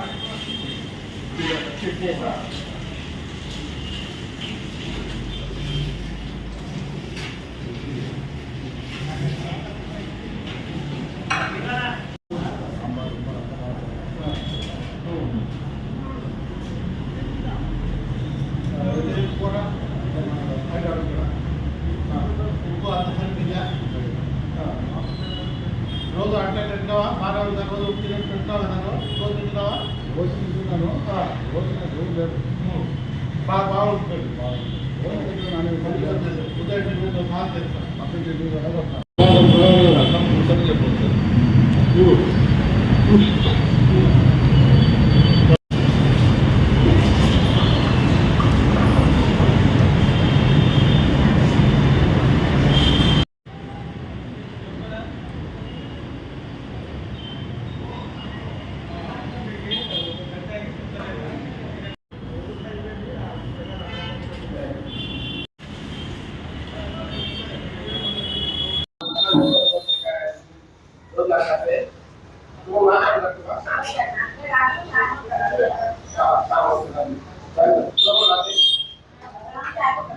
ってい。う తింటావా బాగా రోజు ఉప్పు తింటావా తింటావా రోజు తింటావా? రోజు తింటున్నాను. రోజు రోజు లేదు. బాగా బాగుంటుంది ఉదయం రోజు బాగా చేస్తాను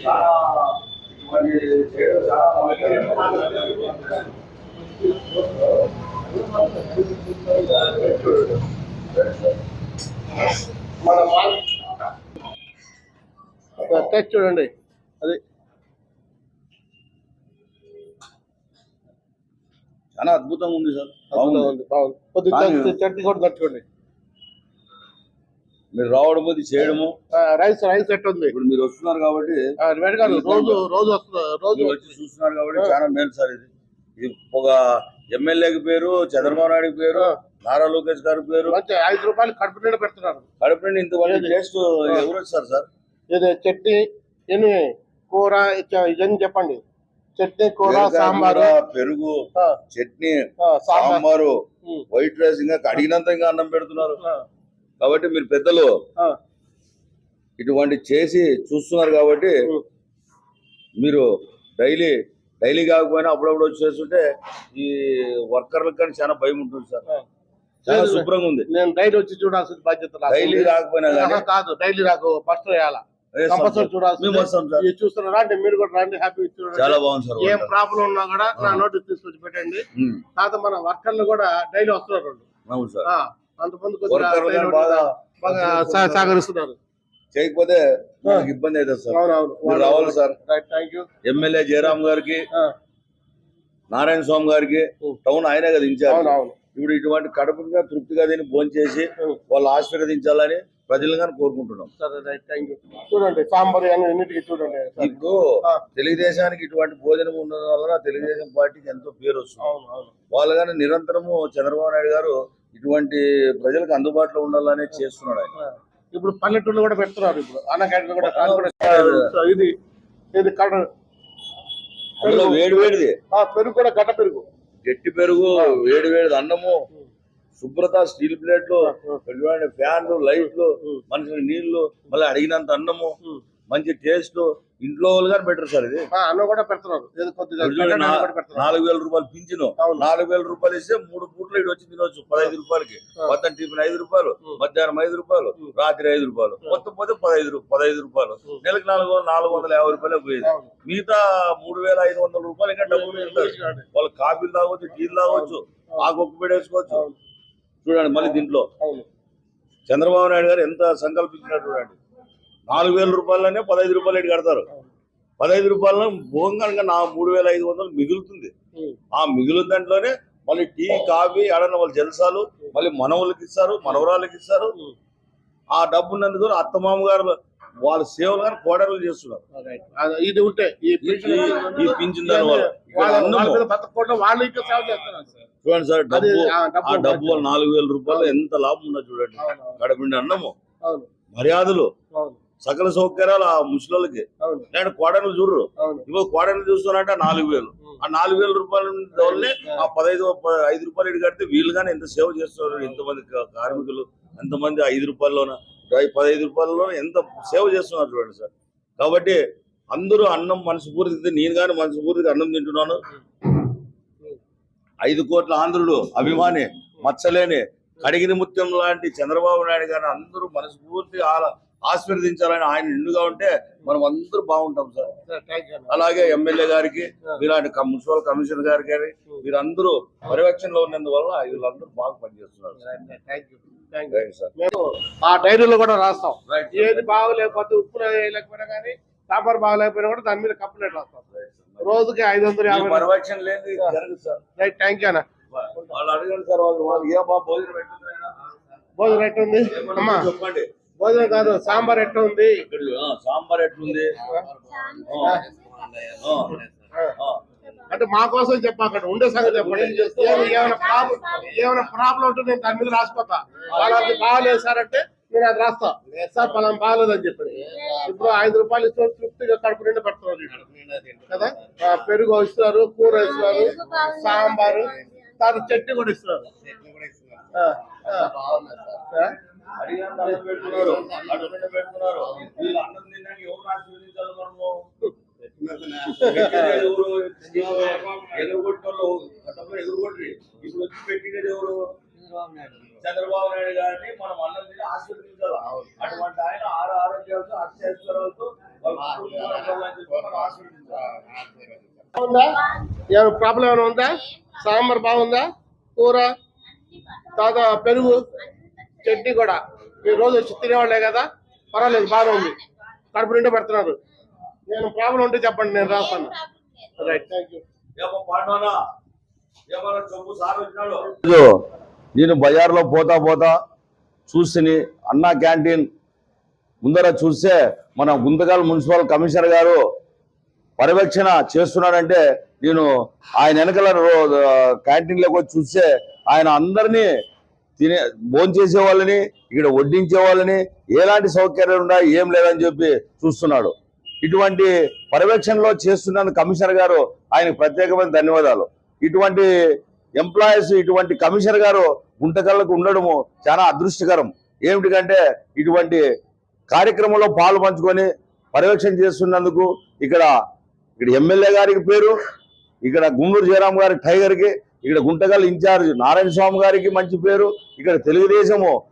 చాలా ఇటువంటి చేయడం చాలా చూడండి. అది చాలా అద్భుతంగా ఉంది సార్. బాగుంది. బాగుంది. బాగుంది కొద్దిగా. చట్నీ- కూడా నచ్చుకోండి మీరు రావడం అది చేయడము. రైస్ రైస్ ఎట్ట ఉంది? ఇప్పుడు మీరు వస్తున్నారు కాబట్టి రోజు రోజు వస్తున్నారు రోజు వచ్చి చూస్తున్నారు కాబట్టి చాలా మేలు సార్ ఇది. ఇది ఒక ఎమ్మెల్యేకి పేరు చంద్రబాబు నాయుడు పేరు నారా లోకేష్ గారి పేరు. ఐదు రూపాయలు కడుపు నిండా పెడుతున్నారు. కడుపు నిండా ఇంతమంది టేస్ట్ ఎవరు వచ్చారు సార్? ఇది చట్నీ ఎన్ని? కూర ఇవన్నీ చెప్పండి. చట్నీ కూర సాంబారు. పెరుగు చట్నీ సాంబార్. వైట్ రైస్ ఇంకా అడిగినంత ఇంకా అన్నం పెడుతున్నారు. కాబట్టి మీరు పెద్దలు ఇటువంటి చేసి చూస్తున్నారు కాబట్టి. మీరు డైలీ డైలీ కాకపోయినా అప్పుడప్పుడు వచ్చి చేస్తుంటే ఈ వర్కర్లకు కానీ చాలా భయం ఉంటుంది సార్. చాలా శుభ్రంగా ఉంది. నేను డైలీ వచ్చి చూడాల్సిన బాధ్యత డైలీ. రాకపోయినా కానీ. కాదు డైలీ రాకు ఫస్ట్ వేయాలా? కంపల్సరీ చూస్తున్నారా అంటే మీరు కూడా రండి హ్యాపీ చాలా బాగుంది సార్ ఏం. ప్రాబ్లం ఉన్నా కూడా నా. నోటీస్ తీసుకొచ్చి పెట్టండి. మన వర్కర్లు కూడా డైలీ వస్తున్నారు. అంతమంది సహకరిస్తున్నారు చేయకపోతే మనకి ఇబ్బంది అవుతుంది సార్. రావాలి సార్. ఎమ్మెల్యే జయరామ్ గారికి నారాయణ స్వామి గారికి. టౌన్ ఆయనే కదా ఇన్ఛార్జ్. అవునవును ఇప్పుడు ఇటువంటి కడుపుగా తృప్తిగా దీన్ని భోంచేసి వాళ్ళు ఆశీర్వదించాలని ప్రజలుగా కోరుకుంటున్నాం. చూడండి సాంబార్ అన్ని అన్నిటికీ చూడండి. ఇప్పుడు. తెలుగుదేశానికి ఇటువంటి భోజనం ఉండడం వలన తెలుగుదేశం పార్టీకి ఎంతో పేరు వస్తుంది. వాళ్ళు కానీ నిరంతరము చంద్రబాబు నాయుడు గారు ఇటువంటి ప్రజలకు అందుబాటులో ఉండాలనే చేస్తున్నాడు ఆయన. ఇప్పుడు పల్లెటూళ్ళు కూడా పెడుతున్నారు ఇప్పుడు. క్యాంటీన్ కూడా ఇది ఇది కడ వేడి వేడిది. ఆ, పెరుగు కూడా గడ్డ పెరుగు. గట్టి పెరుగు వేడి వేడిది అన్నము శుభ్రత స్టీల్ ప్లేట్లు ఫ్యాన్లు లైట్లు మనుషులు నీళ్ళు మళ్ళీ అడిగినంత అన్నము మంచి టేస్ట్ ఇంట్లో వాళ్ళు కానీ బెటర్ సార్ ఇది. అన్నం కూడా పెడుతున్నారు. నాలుగు వేల రూపాయలు పింఛను. నాలుగు వేల రూపాయలు ఇస్తే మూడు పూట్లు ఇటు వచ్చి తినవచ్చు పదహైదు రూపాయలకి. మొత్తం టిఫిన్ ఐదు రూపాయలు మధ్యాహ్నం ఐదు రూపాయలు రాత్రి ఐదు రూపాయలు. మొత్తం పోతే పదహైదు పదహైదు రూపాయలు. నెలకు నాలుగు వందల- నాలుగు వందల యాభై రూపాయలు పోయేది. మిగతా మూడు వేల ఐదు వందల రూపాయలు ఇంకా డబ్బులు. వాళ్ళు కాఫీలు తాగొచ్చు టీలు తాగొచ్చు ఆకు ఒక్క పెట్టేసుకోవచ్చు చూడండి మళ్ళీ దీంట్లో. చంద్రబాబు నాయుడు గారు ఎంత సంకల్పించినట్టు చూడండి. నాలుగు వేల రూపాయలనే పదహైదు రూపాయలు ఇటు కడతారు. పదహైదు రూపాయలను భోంగంగా నా మూడు వేల ఐదు వందలు మిగులుతుంది. ఆ మిగులు దాంట్లోనే మళ్ళీ టీ కాఫీ ఆడన వాళ్ళు జలసాలు మళ్ళీ మనవులకి ఇస్తారు మనవరాళ్ళకి ఇస్తారు. ఆ డబ్బు ఉన్నందుకు అత్తమామ గారు వాళ్ళ సేవలు కానీ కోడలు చేస్తున్నారు. ఇది ఉంటే ఈ పింఛన్ చూడండి సార్ డబ్బు ఆ డబ్బు నాలుగు వేల రూపాయలు ఎంత లాభం ఉన్నది చూడండి. కడపిండి అన్నము. మర్యాదలు. సకల సౌకర్యాలు ఆ ముసలికి నేను కోడలు చూడరు. ఇవ్వ కోడలు చూస్తున్నారంటే నాలుగు వేలు. ఆ నాలుగు వేల రూపాయల వల్లే ఆ. పదహైదు ఐదు రూపాయలు ఇటు కడితే వీళ్ళు కానీ ఎంత సేవ చేస్తున్నారు ఎంతమంది కార్మికులు ఎంతమంది ఐదు రూపాయల్లోన పదహైదు రూపాయలలోనే ఎంత సేవ చేస్తున్నారు చూడండి సార్. కాబట్టి అందరూ అన్నం మనస్ఫూర్తి నేను కానీ మనస్ఫూర్తిగా అన్నం తింటున్నాను. ఐదు కోట్ల ఆంధ్రుడు అభిమాని మచ్చలేని కడిగిన ముత్యం లాంటి చంద్రబాబు నాయుడు గారిని అందరూ మనస్ఫూర్తిగా ఆశీర్వదించాలని ఆయన నిండుగా ఉంటే మనం అందరూ బాగుంటాం సార్. అలాగే ఎమ్మెల్యే గారికి కమ్- మున్సిపల్ కమిషనర్ గారికి కానీ మీరందరూ పర్యవేక్షణలో ఉన్నందువల్ల వీళ్ళందరూ బాగా పనిచేస్తున్నారు ఆ డైరీలో కూడా రాస్తాం. ఏది బాగలేకపోతే ఉప్పు వేయలేకపోయినా కానీ సాంబార్ బాగలేకపోయినా కూడా దాని మీద కంప్లైంట్ రాస్తాం. రోజుకి ఐదు వందల యాభై పర్యవేక్షణ రైట్ థ్యాంక్ యూ అన్న. వాళ్ళు అడగండి సార్ వాళ్ళు వాళ్ళు ఏ బాబు భోజనం పెట్టింది? భోజనం ఉంది అమ్మా. చెప్పండి. భోజనం కాదు సాంబార్ ఎట్లా ఉంది? సాంబార్ ఎట్లుంది. అంటే మా కోసం చెప్పాక ఉండే సంగతి చెప్పండి. ఏమి- ఏమైనా ప్రాబ్లం ఏమైనా ప్రాబ్లం ఉంటే నేను దాని మీద రాసిపోతా. వాళ్ళకి బాగాలేదు సార్ అంటే నేను అది రాస్తా. సార్ పలానా బాగాలేదు అని చెప్పి ఇప్పుడు ఐదు రూపాయలు ఇస్తున్నారు తృప్తిగా కడుపు నిండా పెడుతున్నారు. కదా? పెరుగు ఇస్తున్నారు కూర ఇస్తున్నారు సాంబారు తర్వాత చట్నీ కూడా ఇస్తున్నారు. ఆ, ఆ. ఆ? అడిగినంత పెడుతున్నారు అన్నం పెడుతున్నారు. వీళ్ళు అన్నం తిన్నాక ఎవరు ఆశీర్వదించాలి మనము? ఎవరు? గతంలో ఎదురుగొట్టి ఇప్పుడు వచ్చి పెట్టినది ఎవరు? చంద్రబాబు నాయుడు గారిని మనం అన్నం తిని ఆశీర్వదించాలి. అటువంటి ఆయన ఆరు ఆరోగ్యాలతో అత్యవసరాలతో ఏమైనా ప్రాబ్లం ఏమైనా ఉందా? సాంబార్ బాగుందా? కూర? తర్వాత పెరుగు? చట్నీ కూడా. ఈ రోజు వచ్చి తినేవాళ్ళే కదా? పర్వాలేదు బాగానే ఉంది. కడుపు నిండా పెడుతున్నారు. నేను ప్రాబ్లం ఉంటే చెప్పండి నేను రాస్తాను. రైట్ థ్యాంక్ యూ నేను బజార్లో పోతా పోతా చూసిని అన్నా క్యాంటీన్ ముందర చూస్తే మన గుంతకల్ మున్సిపల్ కమిషనర్ గారు పర్యవేక్షణ చేస్తున్నాడంటే నేను ఆయన వెనకల క్యాంటీన్లోకి వచ్చి చూస్తే ఆయన అందరినీ తినే భోజనం చేసే వాళ్ళని ఇక్కడ వడ్డించే వాళ్ళని ఎలాంటి సౌకర్యాలు ఉన్నా ఏం లేదని చెప్పి చూస్తున్నాడు. ఇటువంటి పర్యవేక్షణలో చేస్తున్నందుకు కమిషనర్ గారు ఆయనకు ప్రత్యేకమైన ధన్యవాదాలు. ఇటువంటి ఎంప్లాయీస్ ఇటువంటి కమిషనర్ గారు గుంటకళ్ళకు ఉండడము చాలా అదృష్టకరం. ఏమిటికంటే ఇటువంటి కార్యక్రమంలో పాలు పంచుకొని పర్యవేక్షణ చేస్తున్నందుకు ఇక్కడ ఇక్కడ ఎమ్మెల్యే గారికి పేరు ఇక్కడ గుండూరు జయరాం గారి టైగర్కి ఇక్కడ గుంటగల్ ఇన్ఛార్జ్ నారాయణ స్వామి గారికి మంచి పేరు. ఇక్కడ తెలుగుదేశము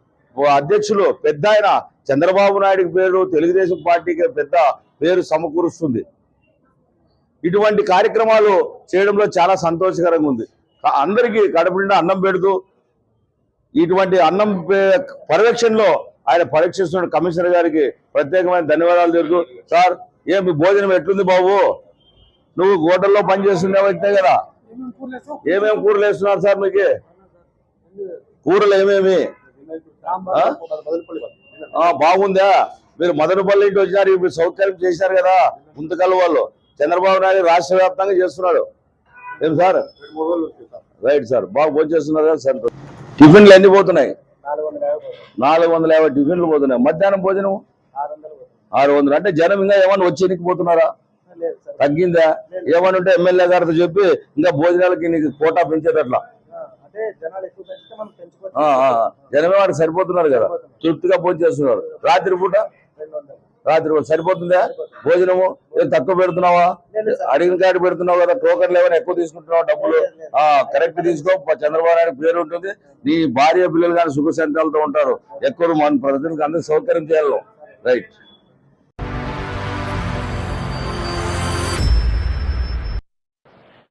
అధ్యక్షులు పెద్ద ఆయన చంద్రబాబు నాయుడుకి పేరు. తెలుగుదేశం పార్టీకి పెద్ద పేరు సమకూరుస్తుంది. ఇటువంటి కార్యక్రమాలు చేయడంలో చాలా సంతోషకరంగా ఉంది. అందరికీ కడుపు నిండా అన్నం పెడుతూ ఇటువంటి అన్నం పే- పర్యవేక్షణలో ఆయన పరీక్షిస్తున్న కమిషనర్ గారికి. ప్రత్యేకమైన ధన్యవాదాలు తెలుగు సార్ ఏమి మీ భోజనం ఎట్లుంది బాబు? నువ్వు హోటల్లో పనిచేస్తున్నావు కదా? ఏమేమి కూరలు వేస్తున్నారు సార్ మీకు? కూరలు ఏమేమి? బాగుందా? మీరు మదనపల్లి ఇంటి వచ్చినారు ఇప్పుడు సౌకర్యం చేశారు కదా ముందుకల్ వాళ్ళు. చంద్రబాబు నాయుడు రాష్ట్ర వ్యాప్తంగా చేస్తున్నాడు. ఏం సార్? రైట్ సార్ బాగా భోజనం చేస్తున్నారు కదా సంతోషం టిఫిన్లు ఎన్ని పోతున్నాయి? నాలుగు వందల యాభై టిఫిన్లు పోతున్నాయి. మధ్యాహ్నం భోజనం ఆరు వందలు అంటే జనం ఇంకా ఏమన్నా వచ్చి ఎన్నికిపోతున్నారా తగ్గిందా? ఏమని ఉంటే ఎమ్మెల్యే గారితో చెప్పి ఇంకా భోజనాలకి నీకు కోటా పెంచేటట్లా జనమే వాడికి సరిపోతున్నారు కదా. తృప్తిగా భోజనం చేస్తున్నారు. రాత్రి పూట? రాత్రి పూట సరిపోతుందా? భోజనము? ఏం తక్కువ పెడుతున్నావా? అడిగిన కాడి పెడుతున్నావు కదా టోకన్లు ఏమైనా ఎక్కువ తీసుకుంటున్నావా డబ్బులు? కరెక్ట్ తీసుకో. చంద్రబాబు నాయుడు పేరు ఉంటుంది. నీ భార్య పిల్లలు కానీ సుఖ సంతాలతో ఉంటారు. ఎక్కువ మన ప్రజలకు అందరికి సౌకర్యం చేయాలి. రైట్.